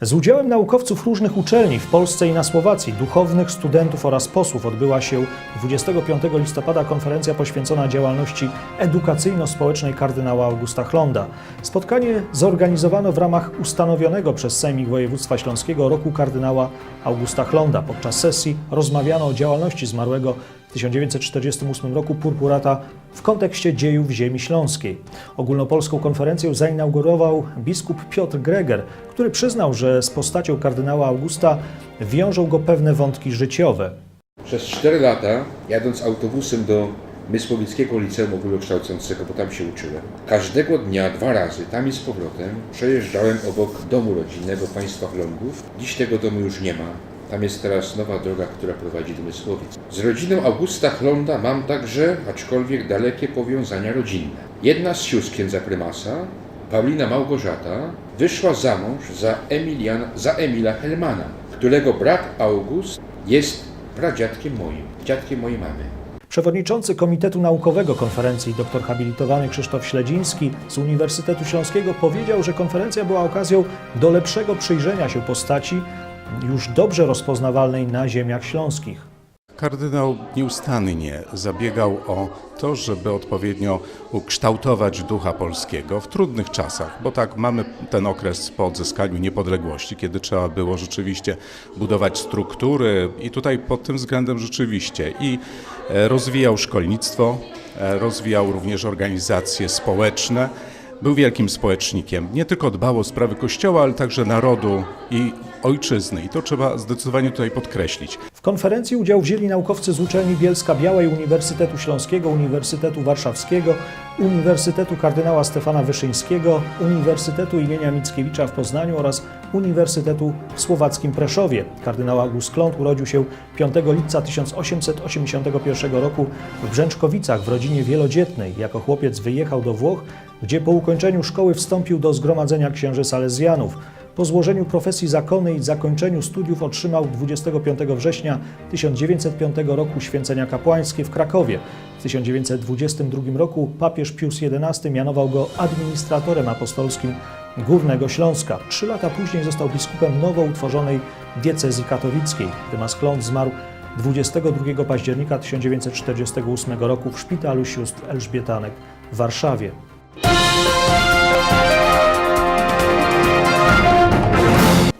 Z udziałem naukowców różnych uczelni w Polsce i na Słowacji, duchownych, studentów oraz posłów odbyła się 25 listopada konferencja poświęcona działalności edukacyjno-społecznej kardynała Augusta Chlonda. Spotkanie zorganizowano w ramach ustanowionego przez Sejmik Województwa Śląskiego roku kardynała Augusta Chlonda. Podczas sesji rozmawiano o działalności zmarłego w 1948 roku purpurata w kontekście dziejów ziemi śląskiej. Ogólnopolską konferencję zainaugurował biskup Piotr Greger, który przyznał, że z postacią kardynała Augusta wiążą go pewne wątki życiowe. Przez 4 lata, jadąc autobusem do Mysłowickiego Liceum Ogólnokształcącego, bo tam się uczyłem, każdego dnia, dwa razy, tam i z powrotem, przejeżdżałem obok domu rodzinnego państwa Chlądów. Dziś tego domu już nie ma. Tam jest teraz nowa droga, która prowadzi do Mysłowic. Z rodziną Augusta Chlonda mam także, aczkolwiek dalekie powiązania rodzinne. Jedna z sióstr księdza prymasa, Paulina Małgorzata, wyszła za mąż za, Emilian, za Emila Helmana, którego brat August jest pradziadkiem moim, dziadkiem mojej mamy. Przewodniczący Komitetu Naukowego Konferencji dr habilitowany Krzysztof Śledziński z Uniwersytetu Śląskiego powiedział, że konferencja była okazją do lepszego przyjrzenia się postaci już dobrze rozpoznawalnej na ziemiach śląskich. Kardynał nieustannie zabiegał o to, żeby odpowiednio ukształtować ducha polskiego w trudnych czasach, bo tak mamy ten okres po odzyskaniu niepodległości, kiedy trzeba było rzeczywiście budować struktury i tutaj pod tym względem rzeczywiście i e, rozwijał szkolnictwo, e, rozwijał również organizacje społeczne. Był wielkim społecznikiem. Nie tylko dbał o sprawy Kościoła, ale także narodu i ojczyzny. I to trzeba zdecydowanie tutaj podkreślić. W konferencji udział wzięli naukowcy z uczelni Bielska Białej, Uniwersytetu Śląskiego, Uniwersytetu Warszawskiego, Uniwersytetu Kardynała Stefana Wyszyńskiego, Uniwersytetu imienia Mickiewicza w Poznaniu oraz Uniwersytetu w słowackim Preszowie. Kardynał August Klont urodził się 5 lipca 1881 roku w Brzęczkowicach w rodzinie wielodzietnej. Jako chłopiec wyjechał do Włoch, gdzie po ukończeniu szkoły wstąpił do Zgromadzenia Księży Salezjanów. Po złożeniu profesji zakonnej i zakończeniu studiów otrzymał 25 września 1905 roku święcenia kapłańskie w Krakowie. W 1922 roku papież Pius XI mianował go administratorem apostolskim Górnego Śląska. Trzy lata później został biskupem nowo utworzonej diecezji katowickiej. Prymas Kląt zmarł 22 października 1948 roku w szpitalu sióstr Elżbietanek w Warszawie.